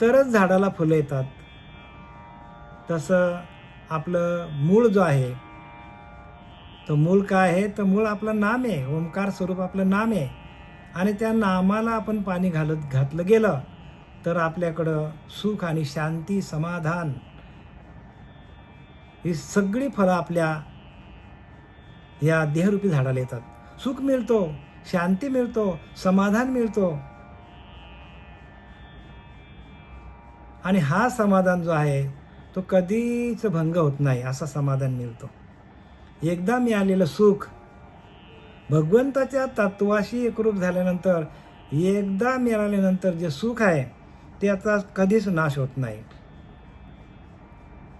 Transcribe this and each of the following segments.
तरच झाडाला फुलं येतात. तसं आपलं मूळ जो आहे तर मूळ काय आहे? तर मूळ आपलं नाम आहे. ओंकार स्वरूप आपलं नाम आहे. आणि त्या नामाला आपण पाणी घालत घातलं गेलं तर आपल्याकडं सुख आणि शांती समाधान ही सगळी फळं आपल्या या देहरूपी झाडाला येतात. सुख मिळतो शांती मिळतो समाधान मिळतो. आणि हा समाधान जो आहे तो कधीच भंग होत नाही असा समाधान मिळतो. एकदा मिळालेलं सुख भगवंताच्या तत्वाशी एकरूप झाल्यानंतर एकदा मिळाल्यानंतर जे सुख आहे त्याचा कधीच नाश होत नाही.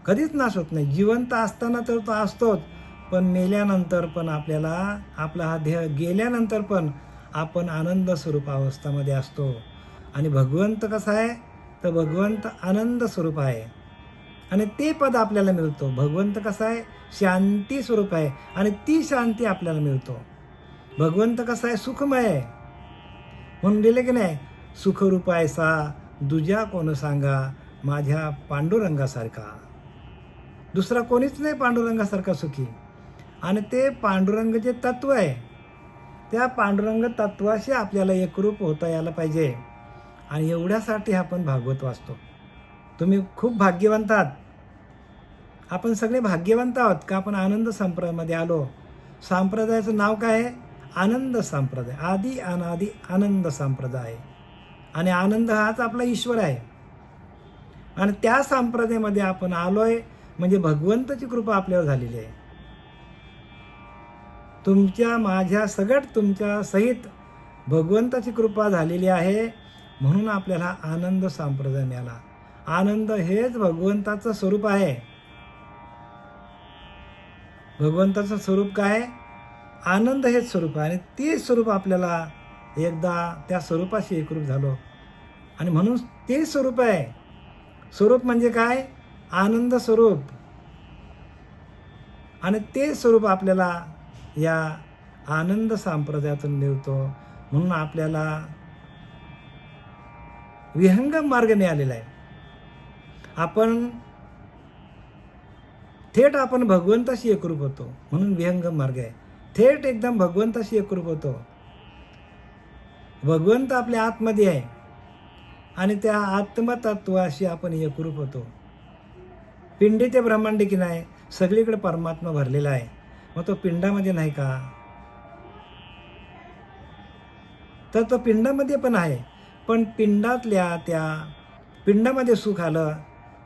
कधीच नाश होत नाही. जिवंत असताना तर तो असतोच पण मेल्यानंतर पण आपल्याला आपला हा देह गेल्यानंतर पण आपण आनंद स्वरूप अवस्थामध्ये असतो. आणि भगवंत कसा आहे तर भगवंत आनंद स्वरूप आहे. आणि ते पद आपल्याला मिळतो. भगवंत कसा आहे? शांती स्वरूप आहे. आणि ती शांती आपल्याला मिळतो. भगवंत कसा आहे? सुखमय आहे. म्हणून दिले की नाही सुखरूप आहे सा दुजा कोण सांगा माझ्या पांडुरंगासारखा. दुसरा कोणीच नाही पांडुरंगासारखा सुखी. आणि ते पांडुरंग जे तत्व आहे त्या पांडुरंग तत्वाशी आपल्याला एकरूप होता यायला पाहिजे. आणि एवढ्यासाठी आपण भागवत वाचतो. तुम्ही खूप भाग्यवंत आहात. आपण सगळे भाग्यवंत आहोत का? आपण आनंद संप्रदायामध्ये आलो. संप्रदायाचं नाव काय आहे? आनंद संप्रदाय. आदी अनादी आनंद संप्रदाय. आणि आनंद हाच आपला ईश्वर आहे. आणि त्या संप्रदायामध्ये आपण आलोय म्हणजे भगवंताची कृपा आपल्यावर झालेली आहे. तुमच्या माझ्या सगट तुमच्या सहित भगवंताची कृपा झालेली आहे. म्हणून आपल्याला आनंद संप्रदाय मिळाला आनंद हेच भगवंताचं स्वरूप आहे. भगवंताचं स्वरूप काय? आनंद हेच स्वरूप आहे. आणि ते स्वरूप आपल्याला एकदा त्या स्वरूपाशी एकरूप झालो. आणि म्हणून ते स्वरूप आहे. स्वरूप म्हणजे काय? आनंद स्वरूप. आणि ते स्वरूप आपल्याला या आनंद संप्रदायातून मिळतो. म्हणून आपल्याला विहंगम मार्गाने आलेला आहे. आपण थेट आपण भगवंताशी एकरूप होतो म्हणून विहंगम मार्ग आहे. थेट एकदम भगवंताशी एकरूप होतो. भगवंत आपल्या आतमध्ये आहे आणि त्या आत्मतत्वाशी आपण एकरूप होतो. पिंडी ते ब्रह्मांड की नाही सगळीकडे परमात्मा भरलेला आहे. मग तो पिंडामध्ये नाही का? तर तो पिंडामध्ये पण आहे. पण पिंडातल्या त्या पिंडामध्ये सुख आलं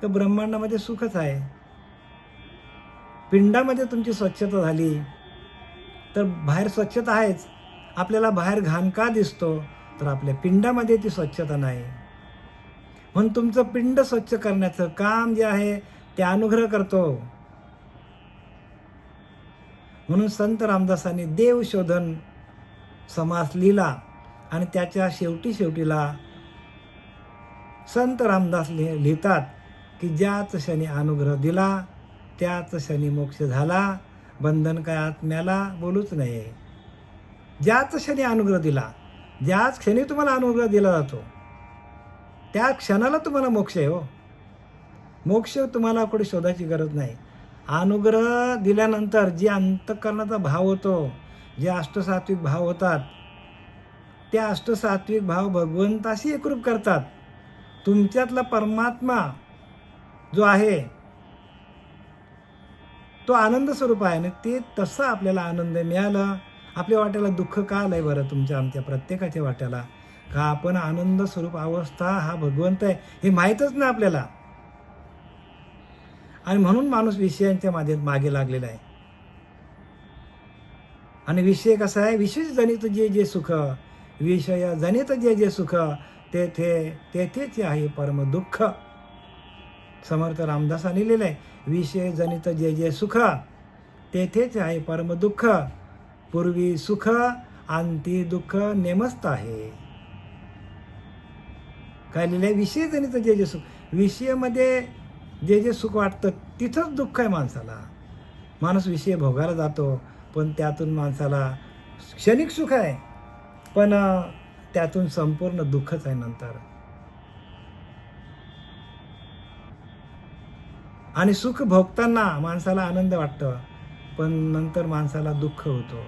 का ब्रह्मांडामध्ये सुखच आहे. पिंडामध्ये तुमची स्वच्छता झाली तर बाहेर स्वच्छता आहेच. आपल्याला बाहेर घाण का दिसतो? तर आपल्या पिंडामध्ये ती स्वच्छता नाही. म्हणून तुमचं पिंड स्वच्छ करण्याचं काम जे आहे ते अनुग्रह करतो. म्हणून संत रामदासांनी देव शोधन समास लिहिला आणि त्याच्या शेवटी शेवटीला संत रामदास लिह लिहितात की ज्याच क्षणी अनुग्रह दिला त्याच क्षणी मोक्ष झाला बंधन काय आत्म्याला बोलूच नाही ज्याच क्षणी अनुग्रह दिला ज्याच क्षणी तुम्हाला अनुग्रह दिला जातो त्या क्षणाला तुम्हाला मोक्ष आहे हो. मोक्ष तुम्हाला कुठे शोधायची गरज नाही. अनुग्रह दिल्यानंतर जे अंतकरणाचा भाव होतो जे अष्टसात्विक भाव होतात ते अष्टसात्विक भाव भगवंताशी एकरूप करतात. तुमच्यातला परमात्मा जो आहे तो आनंद स्वरूप आहे ना ते तसं आपल्याला आनंद मिळाला. आपल्या वाट्याला दुःख का आलं आहे बरं तुमच्या आमच्या प्रत्येकाच्या वाट्याला? का आपण आनंद स्वरूप अवस्था हा भगवंत आहे हे माहीतच नाही आपल्याला. आणि म्हणून माणूस विषयांच्या मागे मागे लागलेला आहे. आणि विषय कसा आहे? विशेष जनित जे जे सुख विषय जनित जे जे सुख तेथे तेथेच आहे परम दुःख. समर्थ रामदासाने लिहिलं आहे विषय जनित जे जे सुख तेथेच आहे परम दुःख. पूर्वी सुख अंती दुःख नेमस्त आहे. काय लिहिलं आहे विषय जनित जे जे सुख. विषयामध्ये जे जे सुख वाटतं तिथंच दुःख आहे माणसाला. माणूस विषय भोगायला जातो पण त्यातून माणसाला क्षणिक सुख आहे. पण त्यातून संपूर्ण दुःखच आहे नंतर. आणि सुख भोगताना माणसाला आनंद वाटतो पण नंतर माणसाला दुःख होतो.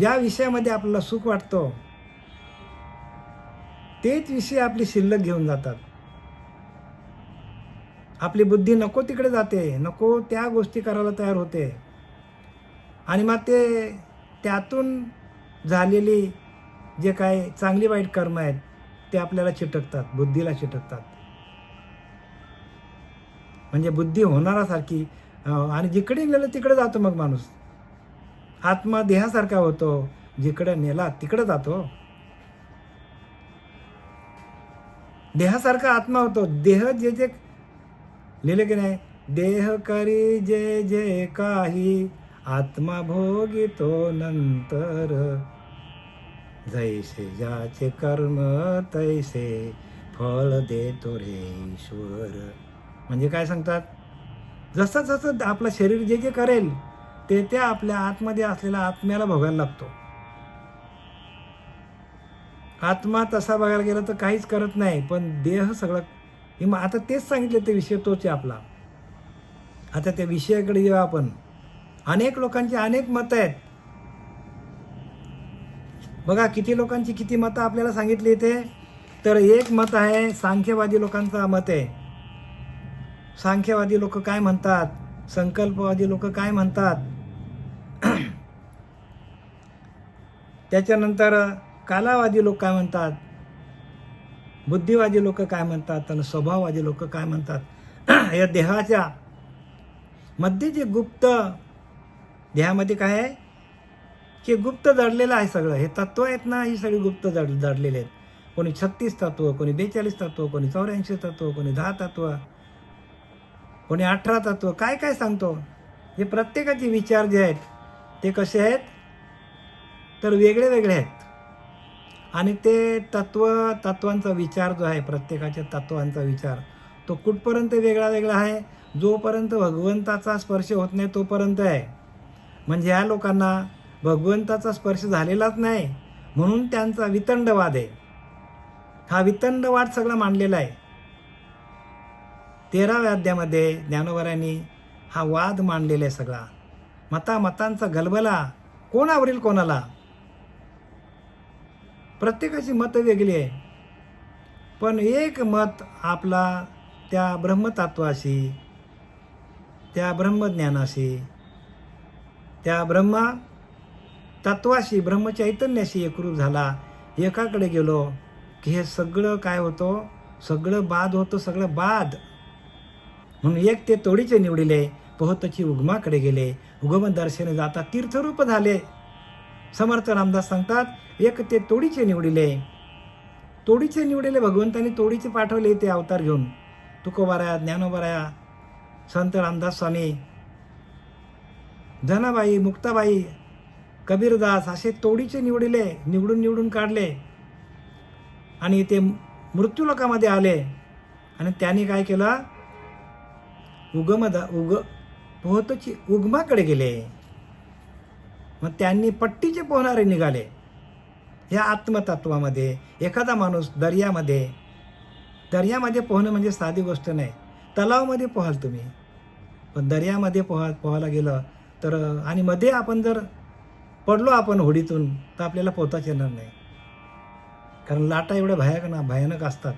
ज्या विषयामध्ये आपल्याला सुख वाटतो. तेच विषय आपली शिल्लक घेऊन जातात. आपली बुद्धी नको तिकडे जाते नको त्या गोष्टी करायला तयार होते. आणि मग ते त्यातून झालेली जे काय चांगली वाईट कर्म आहेत ते आपल्याला चिटकतात बुद्धीला चिटकतात. म्हणजे बुद्धी होणारासारखी आणि जिकडे नेलं तिकडे जातो मग माणूस. आत्मा देहासारखा होतो जिकडे नेला तिकडे जातो. देहासारखा आत्मा होतो देह जे जे लिहिले की नाही देह करी जे जे काही आत्मा भोगितो नंतर. जैसे ज्याचे कर्म तैसे फळ देतो रे ईश्वर. म्हणजे काय सांगतात? जसं जसं आपलं शरीर जे जे करेल ते त्या आपल्या आतमध्ये असलेल्या आत्म्याला भोगायला लागतो. आत्मा तसा बघायला गेला तर काहीच करत नाही पण देह सगळं हे मग आता तेच सांगितले ते विषय तोच आहे आपला. आता त्या विषयाकडे येऊ आपण. अनेक लोकांची अनेक मतं आहेत. बघा किती लोकांची किती मतं आपल्याला सांगितली इथे? तर एक मत आहे सांख्यवादी लोकांचा मत आहे. सांख्यवादी लोक काय म्हणतात? संकल्पवादी लोक काय म्हणतात? त्याच्यानंतर कालावादी लोक काय म्हणतात? बुद्धिवादी लोक काय म्हणतात? आणि स्वभाववादी लोक काय म्हणतात? या देहाच्या मध्ये जे गुप्त ध्यामध्ये काय आहे? की गुप्त जडलेलं आहे सगळं. हे तत्व आहेत ना ही सगळी गुप्त जड जडलेले आहेत. कोणी छत्तीस तत्व कोणी बेचाळीस तत्व कोणी चौऱ्याऐंशी तत्व कोणी दहा तत्व कोणी अठरा तत्व. काय काय सांगतो? हे प्रत्येकाचे विचार जे आहेत ते कसे आहेत? तर वेगळे वेगळे आहेत. आणि ते तत्व तत्वांचा विचार जो आहे प्रत्येकाच्या तत्वांचा विचार तो कुठपर्यंत वेगळा वेगळा आहे? जोपर्यंत भगवंताचा स्पर्श होत नाही तोपर्यंत आहे. म्हणजे ह्या लोकांना भगवंताचा स्पर्श झालेलाच नाही म्हणून त्यांचा वितंडवाद आहे. हा वितंडवाद सगळं मांडलेला आहे. तेराव्या अध्यामध्ये ज्ञानोबरांनी हा वाद मांडलेला आहे सगळा. मता मतांचा गलबला कोण कोणाला? प्रत्येकाची मतं वेगळी आहे. पण एक मत आपला त्या ब्रह्मतत्वाशी त्या ब्रह्मज्ञानाशी त्या ब्रह्म तत्वाशी ब्रह्मचैतन्याशी एकरूप झाला. एकाकडे गेलो की हे सगळं काय होतं? सगळं बाद होतं सगळं बाद. म्हणून एक ते तोडीचे निवडिले पोहतची उगमाकडे गेले. उगम दर्शने जाता तीर्थरूप झाले. समर्थ रामदास सांगतात एक ते तोडीचे निवडिले. तोडीचे निवडिले भगवंतांनी तोडीचे पाठवले ते अवतार घेऊन. तुकोबाराया ज्ञानोबाराया संत रामदास स्वामी धनाबाई मुक्ताबाई कबीरदास असे तोडीचे निवडिले निवडून निवडून काढले. आणि ते मृत्यूलोकामध्ये आले. आणि त्यांनी काय केलं? उगमदा उग पोहतची उगमाकडे गेले. मग त्यांनी पट्टीचे पोहणारे निघाले. या आत्मतत्वामध्ये एखादा माणूस दर्यामध्ये दर्यामध्ये पोहणं म्हणजे साधी गोष्ट नाही. तलावमध्ये पोहाल तुम्ही. पण दर्यामध्ये पोहा पोहायला गेलं तर आणि मध्ये आपण जर पडलो आपण होडीतून तर आपल्याला पोहताच येणार नाही. कारण लाटा एवढ्या भयानक भयानक असतात.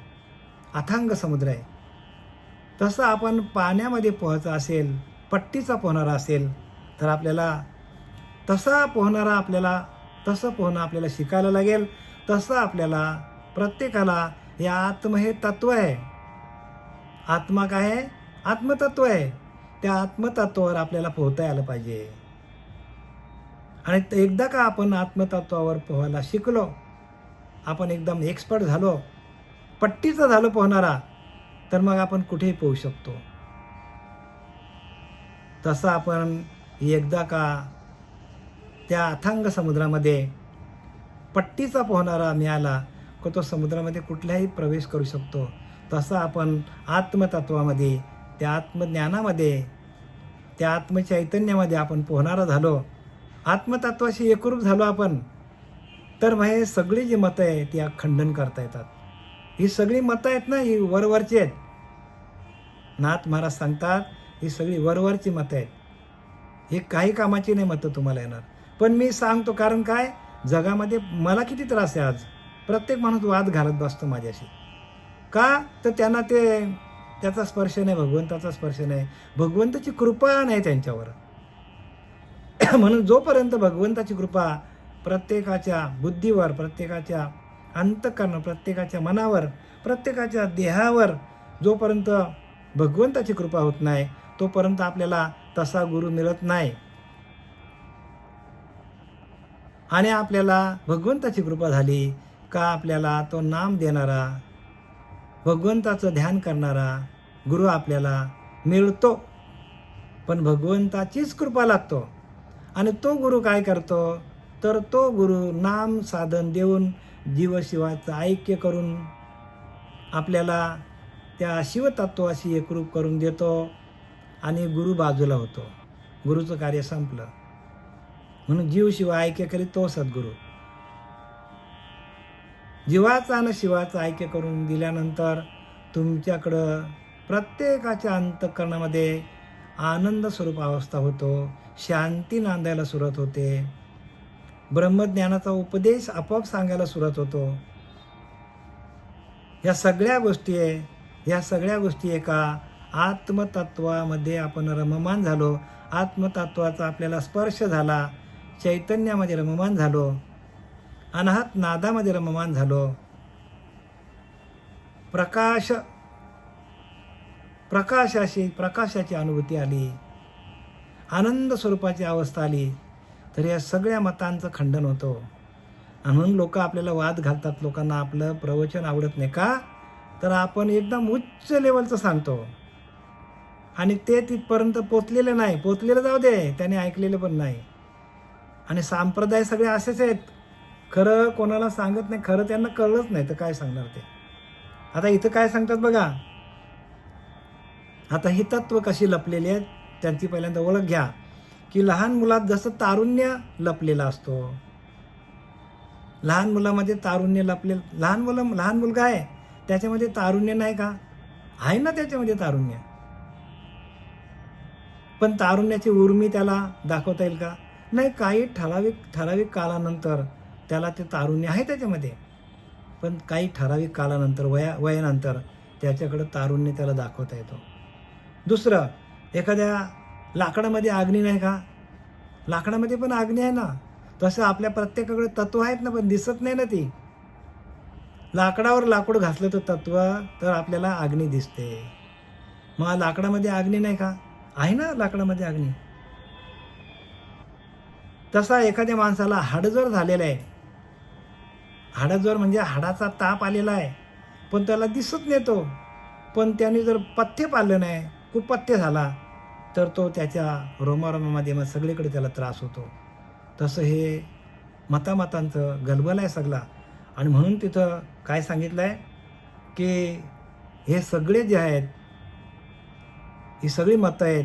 अथांग समुद्र आहे. तसं आपण पाण्यामध्ये पोहायचं असेल पट्टीचा पोहणारा असेल तर आपल्याला तसा पोहणारा आपल्याला तसं पोहणं आपल्याला शिकायला लागेल. तसं आपल्याला प्रत्येकाला हे आत्म हे तत्व आहे. आत्मा काय आहे? आत्मतत्व आहे. त्या आत्मतत्वावर आपल्याला पोहता आलं पाहिजे. आणि एकदा का आपण आत्मतत्वावर पोहायला शिकलो आपण एकदम एक्सपर्ट झालो पट्टीचा झालो पोहणारा तर मग आपण कुठेही पोहू शकतो. तसं आपण एकदा का त्या अथांग समुद्रामध्ये पट्टीचा पोहणारा मिळाला का तो समुद्रामध्ये कुठल्याही प्रवेश करू शकतो. तसं आपण आत्मतत्वामध्ये त्या आत्मज्ञानामध्ये त्या आत्मचैतन्यामध्ये आपण पोहणारा झालो. आत्मतत्वाशी एकरूप झालो आपण. तर मग हे सगळी जी मतं आहे ती खंडन करता येतात. ही सगळी मतं आहेत ना ही वरवरची आहेत. नाथ महाराज सांगतात ही सगळी वरवरची मतं आहेत. हे काही कामाची नाही मतं तुम्हाला येणार. पण मी सांगतो कारण काय? जगामध्ये मला किती त्रास आहे आज? प्रत्येक माणूस वाद घालत बसतो माझ्याशी. का? तर त्यांना ते त्याचा स्पर्श नाही भगवंताचा स्पर्श नाही. भगवंताची कृपा नाही त्यांच्यावर. म्हणून जोपर्यंत भगवंताची कृपा प्रत्येकाच्या बुद्धीवर प्रत्येकाच्या अंतकरण प्रत्येकाच्या मनावर प्रत्येकाच्या देहावर जोपर्यंत भगवंताची कृपा होत नाही तोपर्यंत आपल्याला तसा गुरु मिळत नाही. आणि आपल्याला भगवंताची कृपा झाली का आपल्याला तो नाम देणारा भगवंताचं ध्यान करणारा गुरु आपल्याला मिळतो. पण भगवंताचीच कृपा लागतो. आणि तो गुरु काय करतो? तर तो गुरु नाम साधन देऊन जीवशिवाचं ऐक्य करून आपल्याला त्या शिवतत्वाशी एकरूप करून देतो आणि गुरु बाजूला होतो. गुरुचं कार्य संपलं. म्हणून जीव शिवा ऐक्य करीत तो सद्गुरू. जीवाचा आणि शिवाचं ऐक्य करून दिल्यानंतर तुमच्याकडं प्रत्येकाच्या अंतकरणामध्ये आनंद स्वरूप अवस्था होतो शांती नांदायला सुरुवात होते. ब्रह्मज्ञानाचा उपदेश आपोआप सांगायला सुरुवात होतो. या सगळ्या गोष्टी आहे या सगळ्या गोष्टी एका आत्मतत्वामध्ये आपण रममान झालो. आत्मतत्वाचा आपल्याला स्पर्श झाला. चैतन्यामध्ये रममान झालो. अनाहत नादामध्ये रममान झालो. प्रकाश प्रकाशाशी प्रकाशाची अनुभूती आली. आनंद स्वरूपाची अवस्था आली. तर या सगळ्या मतांचं खंडन होतं. आणि म्हणून लोक आपल्याला वाद घालतात. लोकांना आपलं प्रवचन आवडत नाही का? तर आपण एकदम उच्च लेवलचं सांगतो. आणि ते तिथपर्यंत पोचलेलं नाही. पोचलेलं जाऊ दे. त्याने ऐकलेलं पण नाही. आणि संप्रदाय सगळे असेच आहेत. खरं कोणाला सांगत नाही. खरं त्यांना कळलंच नाही. तर काय सांगणार ते? आता इथं काय सांगतात बघा? आता ही तत्व कशी लपलेली आहेत त्यांची पहिल्यांदा ओळख घ्या. की लहान मुलात जसं तारुण्य लपलेला असतो. लहान मुलामध्ये तारुण्य लपले लहान मुलं लहान मुलगा आहे त्याच्यामध्ये तारुण्य नाही का? आहे ना त्याच्यामध्ये तारुण्य? पण तारुण्याची उर्मी त्याला दाखवता येईल का? नाही काही ठराविक ठराविक कालानंतर त्याला ते तारुण्य आहे त्याच्यामध्ये. पण काही ठराविक कालानंतर वया वयानंतर त्याच्याकडं तारुण्य त्याला दाखवता येतो. दुसरं एखाद्या लाकडामध्ये अग्नी नाही का? लाकडामध्ये पण अग्नी आहे ना? तसं आपल्या प्रत्येकाकडे तत्व आहेत ना पण दिसत नाही ना ती. लाकडावर लाकूड घासलं तर तत्व तर आपल्याला अग्नी दिसते. मग लाकडामध्ये अग्नी नाही का? आहे ना लाकडामध्ये अग्नी? तसा एखाद्या माणसाला हाडजोर झालेला आहे. हाडजोर म्हणजे हाडाचा ताप आलेला आहे. पण त्याला दिसत नाही तो. पण त्याने जर पथ्य पाळलं नाही कुपथ्य झाला तर तो त्याच्या रोमारोमामध्ये मग सगळीकडे त्याला त्रास होतो. तसं हे मतामतांचं गलबल आहे सगळा. आणि म्हणून तिथं काय सांगितलं आहे की हे सगळे जे आहेत ही सगळी मतं आहेत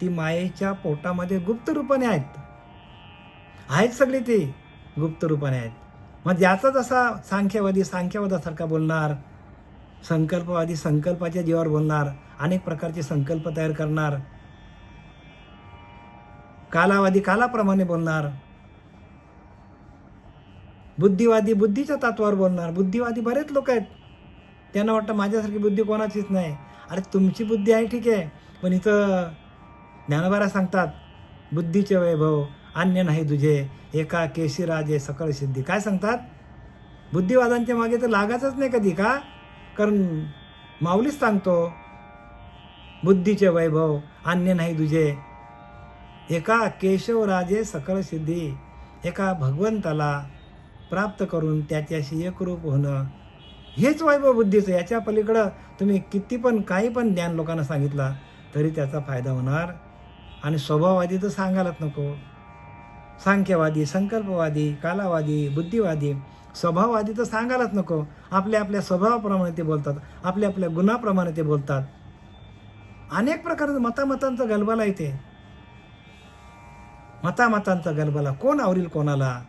ती मायेच्या पोटामध्ये गुप्त रूपाने आहेत. आहेत सगळी ती गुप्त रूपाने आहेत. मग ज्याचा जसा सांख्यवादी सांख्यवादासारखा बोलणार संकल्पवादी संकल्पाच्या जीवावर बोलणार अनेक प्रकारचे संकल्प तयार करणार. कालावादी कालाप्रमाणे बोलणार. बुद्धिवादी बुद्धीच्या तत्वावर बोलणार. बुद्धिवादी बरेच लोक आहेत. त्यांना वाटतं माझ्यासारखी बुद्धी कोणाचीच नाही. अरे तुमची बुद्धी आहे ठीक आहे. पण इथं ज्ञानबारा सांगतात बुद्धीचे वैभव अन्य नाही तुझे. एका केशीराजे सकळ सिद्धी. काय सांगतात? बुद्धिवादांच्या मागे तर लागायचंच नाही कधी का? कारण माऊलीच सांगतो बुद्धीचे वैभव अन्य नाही तुझे. एका केशवराजे सकळ सिद्धी एका भगवंताला प्राप्त करून त्याच्याशी एकरूप होणं. हेच वैभव बुद्धीचं. याच्या पलीकडं तुम्ही किती पण काही पण ज्ञान लोकांना सांगितला तरी त्याचा फायदा होणार. आणि स्वभाववादी तर सांगायलाच नको. सांख्यवादी संकल्पवादी कालावादी बुद्धिवादी. स्वभाववादी तर सांगायलाच नको. आपल्या आपल्या स्वभावाप्रमाणे ते बोलतात. आपल्या आपल्या गुणाप्रमाणे ते बोलतात. अनेक प्रकारचं मतामतांचा गलबला येते मतामतांचा गलबला. कोण आवरील कोणाला?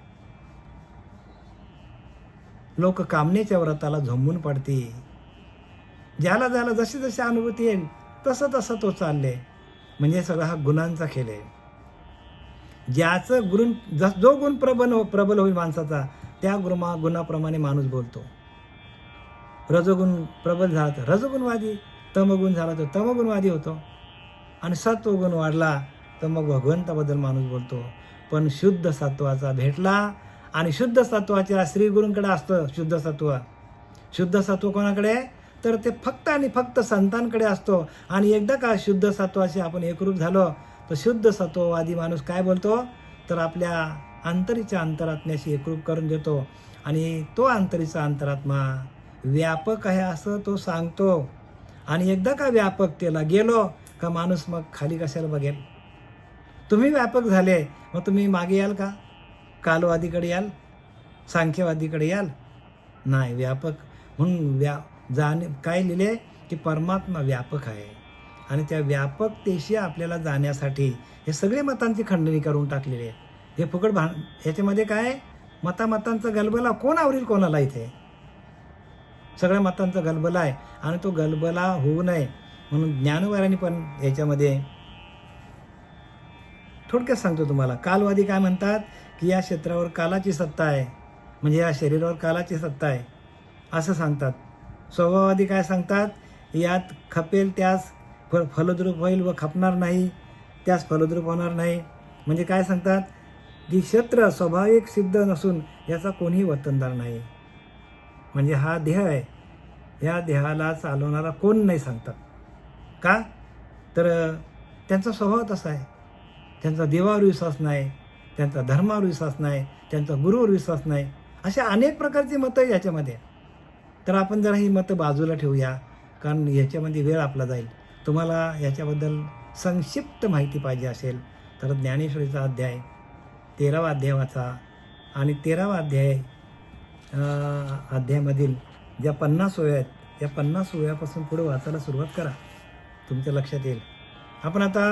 लोक कामनेच्या व्रताला झोंबून पडते. ज्याला ज्याला जशी जशी अनुभूती येईल तसं तसं तो चालले. म्हणजे सगळा हा गुणांचा खेळ आहे. ज्याचं गुण जस जो गुण प्रबल हो प्रबल होईल माणसाचा त्या गुणा गुणाप्रमाणे माणूस बोलतो. रजोगुण प्रबल झाला तर रजोगुणवादी तमगुण झाला तर तमगुणवादी होतो. आणि सत्वगुण वाढला तर मग भगवंताबद्दल माणूस बोलतो. पण शुद्ध सत्वाचा भेटला आणि शुद्ध सत्वाच्या श्रीगुरूंकडे असतं शुद्ध सत्व. शुद्ध सत्व कोणाकडे? तर ते फक्त आणि फक्त संतांकडे असतो. आणि एकदा का शुद्ध सत्वाशी आपण एकरूप झालो तर शुद्ध सत्ववादी माणूस काय बोलतो? तर आपल्या अंतरीच्या अंतरात्म्याशी एकरूप करून देतो. आणि तो अंतरीचा अंतरात्मा व्यापक आहे असं तो सांगतो. आणि एकदा का व्यापकतेला गेलो का माणूस मग खाली कशाला बघेल? तुम्ही व्यापक झाले मग तुम्ही मागे याल का? कालवादीकडे याल? सांख्यवादीकडे याल? नाही व्यापक. म्हणून व्या जाणे काय लिहिले? की परमात्मा व्यापक आहे. आणि त्या व्यापकतेशी आपल्याला जाण्यासाठी हे सगळे मतांची खंडणी करून टाकलेली आहे हे फुकट भा ह्याच्यामध्ये काय? मतामतांचा गलबला कोण आवरील कोणाला इथे? सगळ्या मतांचा गलबला आहे आणि तो गलबला होऊ नये म्हणून ज्ञानवारांनी पण याच्यामध्ये थोडक्यात सांगतो तुम्हाला. कालवादी काय म्हणतात की या क्षेत्रावर कालाची सत्ता आहे. म्हणजे या शरीरावर कालाची सत्ता आहे. असं सांगतात. स्वभाववादी काय सांगतात? यात खपेल त्यास फ फलद्रूप होईल व खपणार नाही त्यास फलद्रूप होणार नाही. म्हणजे काय सांगतात? की क्षेत्र स्वाभाविक सिद्ध नसून याचा कोणीही वतनदार नाही. म्हणजे हा देह आहे. या देहाला चालवणारा कोण नाही सांगतात. का? तर त्यांचा स्वभाव तसा आहे. त्यांचा देवावर विश्वास नाही त्यांचा धर्मावर विश्वास नाही त्यांचा गुरुवर विश्वास नाही. अशा अनेक प्रकारची मतं आहे याच्यामध्ये तर आपण जरा ही मतं बाजूला ठेवूया कारण याच्यामध्ये वेळ आपला जाईल. तुम्हाला याच्याबद्दल संक्षिप्त माहिती पाहिजे असेल तर ज्ञानेश्वरीचा अध्याय तेरावा अध्याय वाचा. आणि तेरावा अध्याय अध्यायामधील ज्या पन्नास ओव्या आहेत या पन्नास ओव्यापासून पुढे वाचायला सुरुवात करा. तुमच्या लक्षात येईल. आपण आता